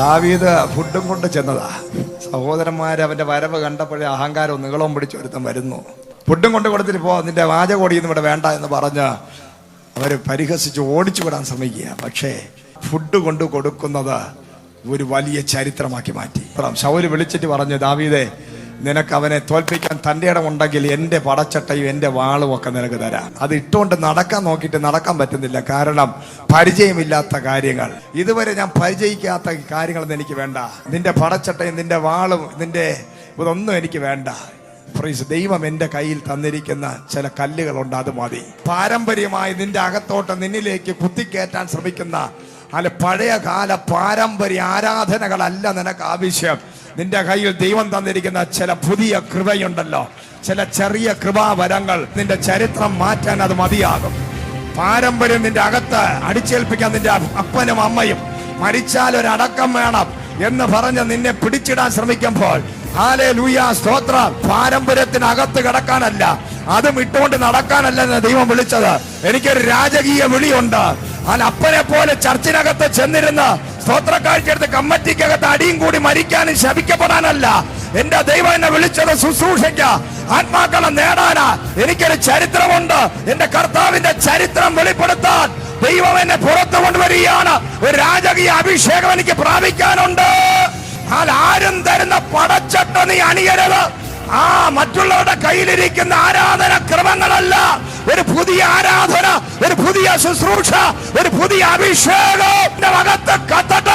ദാവീദ് ഫുഡും കൊണ്ട് ചെന്നതാ. സഹോദരന്മാർ അവന്റെ വരവ് കണ്ടപ്പോഴേ അഹങ്കാരവും നീളവും പിടിച്ച് ഒരുത്തം വരുന്നു. ഫുഡും കൊണ്ട് കൊടുത്തിട്ട് പോ നിന്റെ വാചകോടിയൊന്നും ഇവിടെ വേണ്ട എന്ന് പറഞ്ഞ് അവർ പരിഹസിച്ച് ഓടിച്ചു വിടാൻ ശ്രമിക്കുക പക്ഷേ ഫുഡ് കൊണ്ട് കൊടുക്കുന്നത് ഒരു വലിയ ചരിത്രമാക്കി മാറ്റി. ശൗര് വിളിച്ചിട്ട് പറഞ്ഞു ദാവീദേ നിനക്ക് അവനെ തോൽപ്പിക്കാൻ തന്റെ ഇടം ഉണ്ടെങ്കിൽ എന്റെ പടച്ചട്ടയും എന്റെ വാളും ഒക്കെ നിനക്ക് തരാം. അത് ഇട്ടുകൊണ്ട് നടക്കാൻ നോക്കിയിട്ട് നടക്കാൻ പറ്റുന്നില്ല. കാരണം പരിചയമില്ലാത്ത കാര്യങ്ങൾ. ഇതുവരെ ഞാൻ പരിചയിക്കാത്ത കാര്യങ്ങളൊന്നും എനിക്ക് വേണ്ട. നിന്റെ പടച്ചട്ടയും നിന്റെ വാളും നിന്റെ ഇതൊന്നും എനിക്ക് വേണ്ട. ദൈവം എന്റെ കയ്യിൽ തന്നിരിക്കുന്ന ചില കല്ലുകളുണ്ട് അത് മതി. പാരമ്പര്യമായി നിന്റെ അകത്തോട്ട് നിന്നിലേക്ക് കുത്തിക്കയറ്റാൻ ശ്രമിക്കുന്ന അല്ല പഴയ കാല പാരമ്പര്യ ആരാധനകളല്ല നിനക്ക് ആവശ്യം. നിന്റെ കയ്യിൽ ദൈവം തന്നിരിക്കുന്ന ചില പുതിയ കൃപയുണ്ടല്ലോ. ചില ചെറിയ കൃപാവരങ്ങൾ നിന്റെ ചരിത്രം മാറ്റാൻ അത് മതിയാകും. പാരമ്പര്യം നിന്റെ അകത്ത് അടിച്ചേൽപ്പിക്കാൻ നിന്റെ അപ്പനും അമ്മയും മരിച്ചാൽ ഒരടക്കം വേണം എന്ന് പറഞ്ഞ് നിന്നെ പിടിച്ചിടാൻ ശ്രമിക്കുമ്പോൾ സ്തോത്ര. പാരമ്പര്യത്തിനകത്ത് കിടക്കാനല്ല അതും ഇട്ടുകൊണ്ട് നടക്കാനല്ല എന്ന് ദൈവം വിളിച്ചത്. എനിക്കൊരു രാജകീയ വിളിയുണ്ട്. അല്ല അപ്പനെ പോലെ ചർച്ചിനകത്ത് ചെന്നിരുന്ന് സ്തോത്ര കാഴ്ചയെടുത്ത് കമ്മറ്റിക്കകത്ത് അടിയും കൂടി മരിക്കാനും ശപിക്കപ്പെടാനല്ല. എന്റെ ദൈവം എന്നെ വിളിച്ചത് ശുശ്രൂഷയ്ക്ക. ആത്മാക്കളെ നേടാനാ. എനിക്കൊരു ചരിത്രമുണ്ട്. എന്റെ കർത്താവിന്റെ ചരിത്രം വെളിപ്പെടുത്താൻ ദൈവം എന്നെ പുറത്തു കൊണ്ടുവരികയാണ്. ഒരു രാജകീയ അഭിഷേകം എനിക്ക് പ്രാപിക്കാനുണ്ട്. ആരും തരുന്ന പടച്ചട്ട നീ അണിയരുത്. ആ മറ്റുള്ളവരുടെ കയ്യിലിരിക്കുന്ന ആരാധന ക്രമങ്ങളല്ല. ഒരു പുതിയ ആരാധന ഒരു പുതിയ ശുശ്രൂഷ ഒരു പുതിയ അഭിഷേകം. അകത്ത് കത്തട്ടെ.